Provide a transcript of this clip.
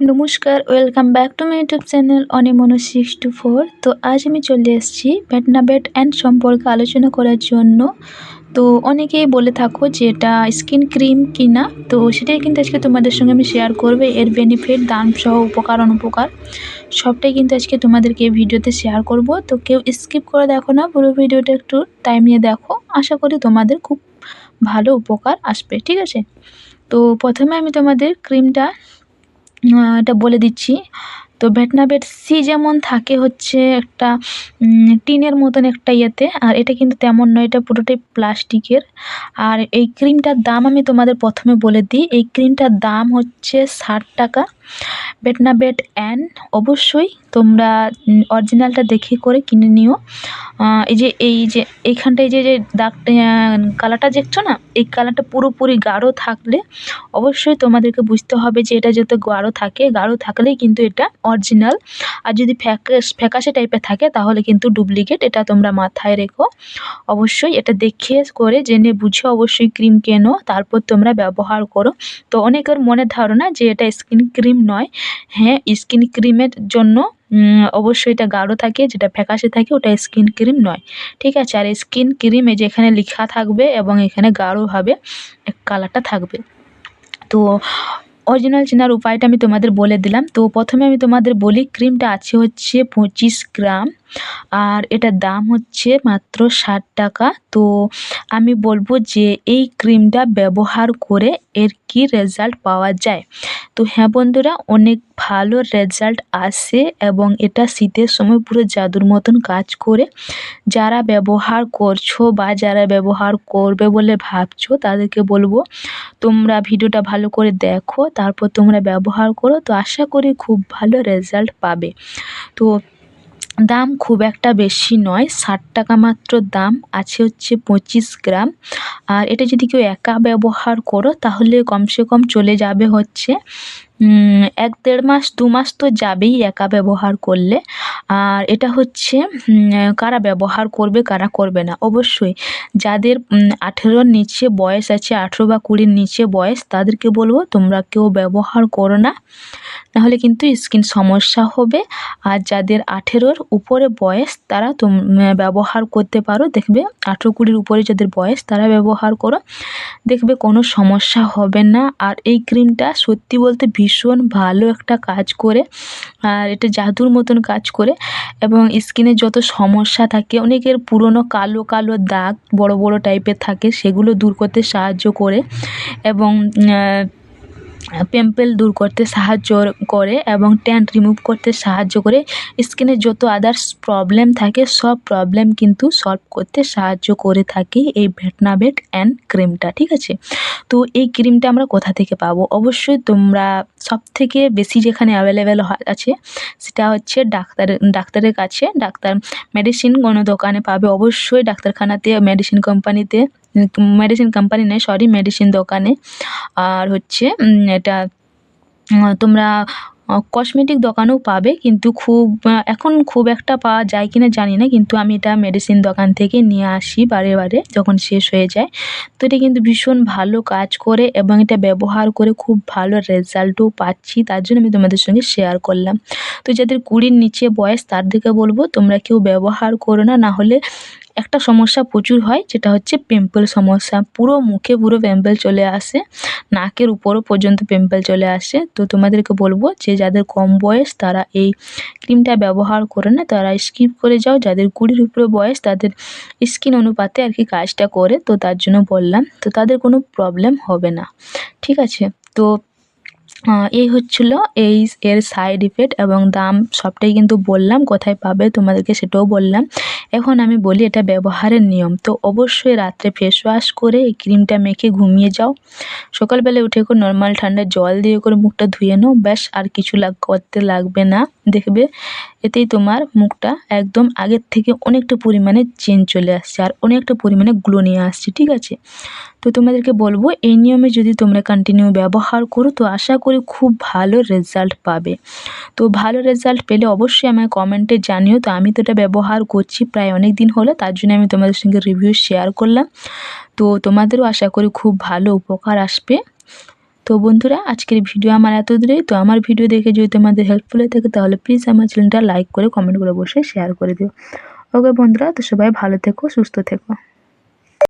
নমস্কার welcome back to my YouTube channel অনিমনো six two four তো আজ আমি চলে এসেছি ভেটনাবেট অ্যান্ড সম্পর্কে আলোচনা করার জন্য। তো অনেকেই বলে থাকো যে এটা স্কিন ক্রিম কিনা। তো সেটাই কিন্তু আজকে তোমাদের সঙ্গে আমি শেয়ার করবে। এর বেনিফিট দাম সহ উপকার, অনুপকার, সবটাই কিন্তু আজকে তোমাদেরকে ভিডিওতে শেয়ার করব। তো কেউ স্কিপ করে দেখো না, পুরো ভিডিওটা একটু টাইম নিয়ে দেখো। আশা করি তোমাদের খুব ভালো উপকার আসবে, ঠিক আছে? তো প্রথমে আমি তোমাদের ক্রিমটা এটা বলে দিচ্ছি। তো ভেটনাবেট সি যেমন থাকে হচ্ছে একটা টিনের মতন একটা ইয়েতে, আর এটা কিন্তু তেমন নয়, এটা পুরোটাই প্লাস্টিকের। আর এই ক্রিমটার দাম আমি তোমাদের প্রথমে বলে দিই, এই ক্রিমটার দাম হচ্ছে ষাট টাকা। বেটনাবেট অ্যান অবশ্যই তোমরা অরিজিনালটা দেখে করে কিনে নিও। এই যে এই যে, এইখানটায় যে যে দাগ কালারটা দেখছ না? এই কালারটা পুরোপুরি গাঢ় থাকলে অবশ্যই তোমাদেরকে বুঝতে হবে যে এটা যাতে গাঢ় থাকে, গাঢ় থাকলেই কিন্তু এটা অরিজিনাল আর যদি ফ্যাকাস ফ্যাকাশে টাইপের থাকে, তাহলে কিন্তু ডুপ্লিকেট এটা তোমরা মাথায় রেখো। অবশ্যই এটা দেখে করে, জেনে বুঝে অবশ্যই ক্রিম কেনো, তারপর তোমরা ব্যবহার করো। তো অনেকের মনের ধারণা যে এটা স্কিন ক্রিম নয়। হ্যাঁ স্কিন ক্রিমের জন্য অবশ্যই এটা গাঢ় থাকে, যেটা ফ্যাকাশে থাকে, ওটা স্কিন ক্রিম নয়। ঠিক আছে? আর স্কিন ক্রিমে যেখানে লেখা থাকবে এবং এখানে গাঢ়ভাবে কালারটা থাকবে। তো অরিজিনাল চেনার উপায়টা আমি তোমাদের বলে দিলাম। তো প্রথমে আমি তোমাদের বলি ক্রিমটা আছে হচ্ছে পঁচিশ গ্রাম, আর এটার দাম হচ্ছে মাত্র ষাট টাকা। তো আমি বলব যে এই ক্রিমটা ব্যবহার করে এর কি রেজাল্ট পাওয়া যায়? তো হ্যাঁ বন্ধুরা, অনেক ভালো রেজাল্ট আসে এবং এটা শীতের সময় পুরো জাদুর মতন কাজ করে। যারা ব্যবহার করছ বা যারা ব্যবহার করবে বলে ভাবছ, তাদেরকে বলব, তোমরা ভিডিওটা ভালো করে দেখো, তারপর তোমরা ব্যবহার করো। তো আশা করি খুব ভালো রেজাল্ট পাবে। তো দাম খুব একটা বেশি নয়, ষাট টাকা মাত্র দাম, আছে হচ্ছে পঁচিশ গ্রাম। আর এটা যদি কেউ একা ব্যবহার করো, তাহলে কমসে কম চলে যাবে হচ্ছে এক দেড় মাস, দু মাস তো যাবেই একা ব্যবহার করলে। আর এটা হচ্ছে কারা ব্যবহার করবে, কারা করবে না। অবশ্যই যাদের আঠেরোর নিচে বয়স আছে, আঠেরো বা কুড়ির নিচে বয়স, তাদেরকে বলব তোমরা কেউ ব্যবহার করো না। নাহলে কিন্তু স্কিন সমস্যা হবে। আর যাদের আঠেরোর উপরে বয়স, তারা তোম ব্যবহার করতে পারো। দেখবে আঠেরো কুড়ির উপরে যাদের বয়স, তারা ব্যবহার করো। দেখবে কোনো সমস্যা হবে না। আর এই ক্রিমটা সত্যি বলতে ভীষণ ভালো একটা কাজ করে, আর এটা জাদুর মতন কাজ করে এবং স্কিনে যত সমস্যা থাকে, অনেকের পুরনো কালো কালো দাগ বড় বড় টাইপের থাকে, সেগুলো দূর করতে সাহায্য করে এবং পিম্পল দূর করতে সাহায্য করে এবং ট্যান রিমুভ করতে সাহায্য করে। স্কিনে যত আদার্স প্রবলেম থাকে, সব প্রবলেম কিন্তু সলভ করতে সাহায্য করে থাকে এই ভেটনাভেট অ্যান্ড ক্রিমটা ঠিক আছে? তো এই ক্রিমটা আমরা কোথা থেকে পাবো? অবশ্যই তোমরা সব থেকে বেশি যেখানে অ্যাভেলেবেল আছে, সেটা হচ্ছে ডাক্তার, ডাক্তারের কাছে। ডাক্তার মেডিসিন কোনো দোকানে পাবে। অবশ্যই ডাক্তারখানাতে মেডিসিন কোম্পানিতে মেডিসিন কোম্পানি নেই সরি মেডিসিন দোকানে। আর হচ্ছে এটা তোমরা কসমেটিক দোকানেও পাবে, কিন্তু খুব এখন খুব একটা পাওয়া যায় কি না জানি না, কিন্তু আমি এটা মেডিসিন দোকান থেকে নিয়ে আসি বারে বারে, যখন শেষ হয়ে যায়। তো এটা কিন্তু ভীষণ ভালো কাজ করে, এবং এটা ব্যবহার করে খুব ভালো রেজাল্টও পাচ্ছি, তার জন্য আমি তোমাদের সঙ্গে শেয়ার করলাম। তো যাদের কুড়ির নিচে বয়স, তার দিকে বলব, তোমরা কেউ ব্যবহার করো না না হলে একটা সমস্যা প্রচুর হয়, যেটা হচ্ছে পিম্পল সমস্যা। পুরো মুখে পুরো পিম্পল চলে আসে, নাকের উপরও পর্যন্ত পিম্পল চলে আসে। তো তোমাদেরকে বলব যে, যাদের কম বয়স, তারা এই ক্রিমটা ব্যবহার করে না, তারা স্কিপ করে যাও। যাদের কুড়ির উপরে বয়স, তাদের স্কিন অনুপাতে আর কি কাজটা করে। তো তার জন্য বললাম, তো তাদের কোনো প্রবলেম হবে না। ঠিক আছে? তো এই হচ্ছিল এই এর সাইড ইফেক্ট এবং দাম সবটাই কিন্তু বললাম, কোথায় পাবে তোমাদেরকে সেটাও বললাম। এখন আমি বলি এটা ব্যবহারের নিয়ম। তো অবশ্যই রাত্রে ফেস ওয়াশ করে এই ক্রিমটা মেখে ঘুমিয়ে যাও। সকালবেলা উঠে করে নর্মাল ঠান্ডা জল দিয়ে করে মুখটা ধুয়ে নাও। ব্যাস, আর কিছু লাগ, করতে লাগবে না। দেখবে, এতেই তোমার মুখটা একদম আগের থেকে অনেকটা পরিমাণে চেঞ্জ চলে আসছে আর অনেকটা পরিমাণে গ্লো নিয়ে আসছে, ঠিক আছে? তো তোমাদেরকে বলব, এই নিয়মে যদি তোমরা কন্টিনিউ ব্যবহার করো, তো আশা করি খুব ভালো রেজাল্ট পাবে। তো ভালো রেজাল্ট পেলে অবশ্যই আমায় কমেন্টে জানিও। তো আমি তো এটা ব্যবহার করছি প্রায় অনেক দিন হলো, তার জন্য আমি তোমাদের সঙ্গে রিভিউ শেয়ার করলাম। তো তোমাদেরও আশা করি খুব ভালো উপকার আসবে। তো বন্ধুরা, আজকের ভিডিও আমার এত দূরে তো আমার ভিডিও দেখে যদি তোমাদের হেল্পফুল হয়ে থাকে, তাহলে প্লিজ আমার চ্যানেলটা লাইক করে কমেন্ট করে বসে শেয়ার করে দিও। ওকে বন্ধুরা, তো সবাই ভালো থেকো, সুস্থ থেকো।